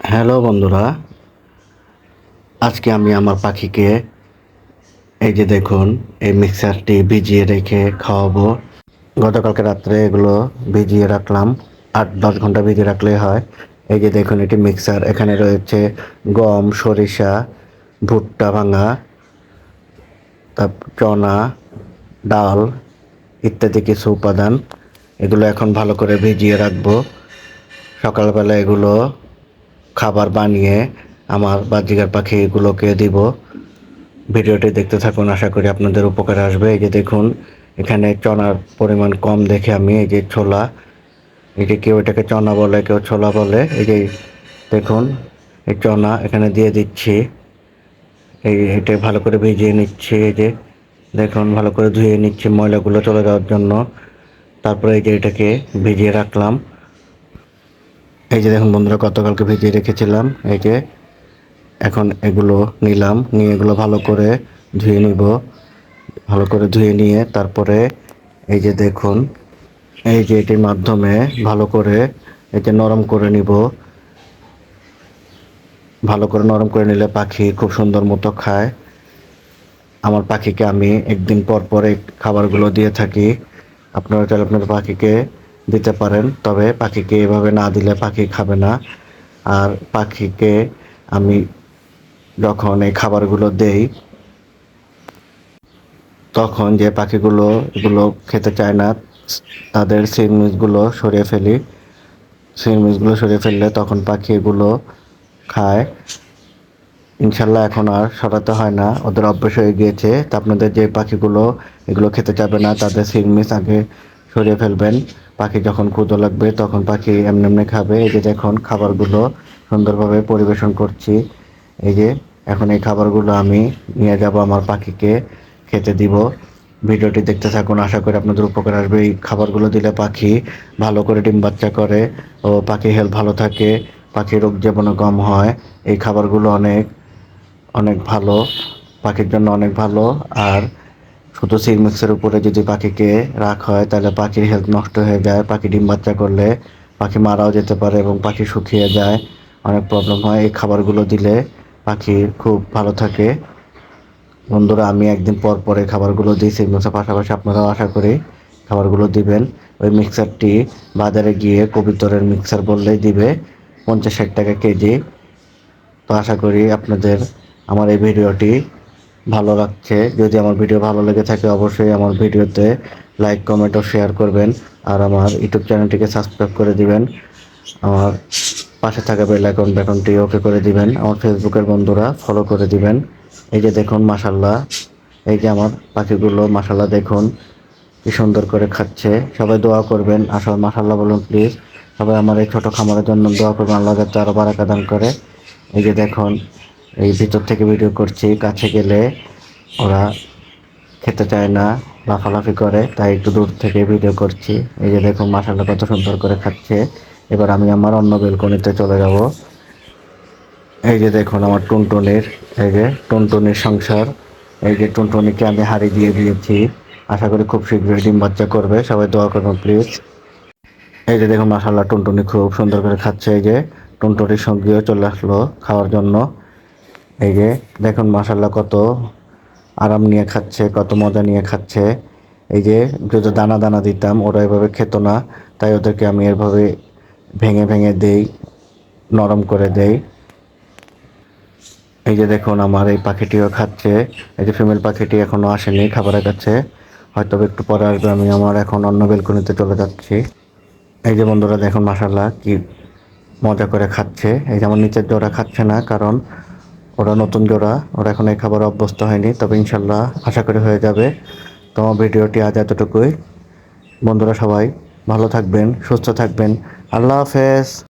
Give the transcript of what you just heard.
Hello বন্ধুরা, আজকে আমি আমার পাখিকে এই যে দেখুন, এই মিক্সারটি ভিজিয়ে রেখে খাওয়াবো। গতকালকে রাত্রে এগুলো ভিজিয়ে রাখলাম, আট দশ ঘণ্টা ভিজিয়ে রাখলেই হয়। এই যে দেখুন, এটি মিক্সার, এখানে রয়েছে গম, সরিষা, ভুট্টা ভাঙা তারপর চনা, ডাল ইত্যাদি কিছু উপাদান। এগুলো এখন ভালো করে ভিজিয়ে রাখব। সকালবেলা এগুলো খাবার বানিয়ে আমার বাজিকার পাখি এগুলোকে দিব। ভিডিওটি দেখতে থাকুন, আশা করি আপনাদের উপকারে আসবে। এই যে দেখুন, এখানে চনার পরিমাণ কম দেখে আমি এই যে ছোলা, এই যে কেউ এটাকে চনা বলে, কেউ ছোলা বলে, এই যে দেখুন, এই চনা এখানে দিয়ে দিচ্ছি। এই এটা ভালো করে ভিজিয়ে নিচ্ছি, এই যে দেখুন, ভালো করে ধুয়ে নিচ্ছি ময়লাগুলো চলে যাওয়ার জন্য। তারপরে এই যে এটাকে ভিজিয়ে রাখলাম। এই যে দেখুন বন্ধুরা, গতকালকে ভিজিয়ে রেখেছিলাম। এই যে এখন এগুলো নিলাম, নিয়ে এগুলো ভালো করে ধুয়ে নিব। ভালো করে ধুয়ে নিয়ে তারপরে এই যে দেখুন, এই যে এটির মাধ্যমে ভালো করে এই যে নরম করে নিব। ভালো করে নরম করে নিলে পাখি খুব সুন্দর মতো খায়। আমার পাখিকে আমি একদিন পর পর খাবারগুলো দিয়ে থাকি। আপনারা চাইলে আপনার পাখিকে দিতে পারেন, তবে পাখিকে এভাবে না দিলে পাখি খাবে না। আর পাখিকে আমি যখন এই খাবারগুলো দেই, তখন যে পাখিগুলো, এগুলো খেতে চায় না, তাদের সিরমিসগুলো সরিয়ে ফেলি। সিরমিসগুলো সরিয়ে ফেললে তখন পাখি এগুলো খায়। ইনশাল্লাহ এখন আর সরাতে হয় না, ওদের অভ্যেস হয়ে গিয়েছে। তা আপনাদের যে পাখিগুলো, এগুলো খেতে চাবে না, তাদের সিরমিস আগে সরিয়ে ফেলবেন। পাখি যখন ক্ষুদো লাগবে, তখন পাখি এমনি এমনি খাবে। এই যে দেখুন, খাবারগুলো সুন্দরভাবে পরিবেশন করছি। এই যে এখন এই খাবারগুলো আমি নিয়ে যাব আমার পাখিকে খেতে দিব। ভিডিওটি দেখতে থাকুন, আশা করি আপনাদের উপকার আসবে। এই খাবারগুলো দিলে পাখি ভালো করে ডিম বাচ্চা করে ও পাখি হেলথ ভালো থাকে পাখির রোগ জীবাণু কম হয়। এই খাবারগুলো অনেক অনেক ভালো, পাখির জন্য অনেক ভালো। আর শুধু সিরমিক্সের উপরে যদি পাখিকে রাখ হয়, তাহলে পাখির হেলথ নষ্ট হয়ে যায়, পাখি ডিম বাচ্চা করলে পাখি মারাও যেতে পারে এবং পাখি শুকিয়ে যায়। অনেক প্রবলেম হয়। এই খাবারগুলো দিলে পাখি খুব ভালো থাকে। বন্ধুরা, আমি একদিন পর পরে খাবারগুলো দিই। সিরমিক্সের পাশাপাশি আপনারাও আশা করি খাবারগুলো দিবেন। ওই মিক্সারটি বাজারে গিয়ে কবিতরের মিক্সার বললেই দিবে। পঞ্চাশ ষাট টাকা কেজি। তো আশা করি আপনাদের আমার এই ভিডিওটি ভালো রাখছে যদি আমার ভিডিও ভালো লেগে থাকে, অবশ্যই আমার ভিডিওতে লাইক কমেন্ট ও শেয়ার করবেন। আর আমার ইউটিউব চ্যানেলটিকে সাবস্ক্রাইব করে দিবেন। আমার পাশে থাকা বেল আইকন বেকনটি ওকে করে দিবেন। আমার ফেসবুকের বন্ধুরা ফলো করে দিবেন। এই যে দেখুন মাসাল্লাহ এই যে আমার পাখিগুলো মাসাল্লাহ দেখুন। কি সুন্দর করে খাচ্ছে। সবাই দোয়া করবেন। আসল মাসাল্লাহ বলুন প্লিজ সবাই আমার এই ছোটো খামারের জন্য দোয়া করবেন। আল্লাহ যাতে আরও বারাকা দান করে। এই যে দেখুন এই ভিতর থেকে ভিডিও করছি, কাছে গেলে ওরা খেতে চায় না, লাফালাফি করে, তাই একটু দূর থেকে ভিডিও করছি। এই যে দেখুন মাসাল্লাহ কত সুন্দর করে খাচ্ছে। এবার আমি আমার অন্য বেলকনিতে চলে যাব। এই যে দেখুন, আমার টুনটুনির, এই যে টুনটুনির সংসার। এই যে টুনটুনিকে আমি হারিয়ে দিয়ে দিয়েছি। আশা করি খুব শীঘ্রই ডিম বাচ্চা করবে। সবাই দোয়া করবেন প্লিজ এই যে দেখুন মাসাল্লাহ টুনটুনি খুব সুন্দর করে খাচ্ছে। এই যে টুনটুনির সঙ্গেও চলে আসলো খাওয়ার জন্য। এই যে, দেখুন মাসাল্লাহ কত আরাম নিয়ে খাচ্ছে, কত মজা নিয়ে খাচ্ছে। এই যে যদি দানা দানা দিতাম, ওরা এভাবে খেত না, তাই ওদেরকে আমি এভাবে ভেঙে ভেঙে দেই, নরম করে দেই। এই যে, দেখুন, আমার এই পাখিটিও খাচ্ছে। এই যে ফিমেল পাখিটি এখনও আসেনি খাবারের কাছে হয়তো একটু পরে আসবে, আমি আমার এখন অন্য বেলকনিতে চলে যাচ্ছি। এই যে, বন্ধুরা, দেখুন মাসাল্লাহ কি মজা করে খাচ্ছে। এই যে, আমার নিচের জোড়া খাচ্ছে না, কারণ ওরা নতুন জোড়া, ওরা এখন এই খাবার অভ্যস্ত হয়নি, তবে ইনশাল্লাহ আশা করি হয়ে যাবে। তোমার ভিডিওটি আজ এতটুকুই। বন্ধুরা সবাই ভালো থাকবেন, সুস্থ থাকবেন। আল্লাহ হাফেজ।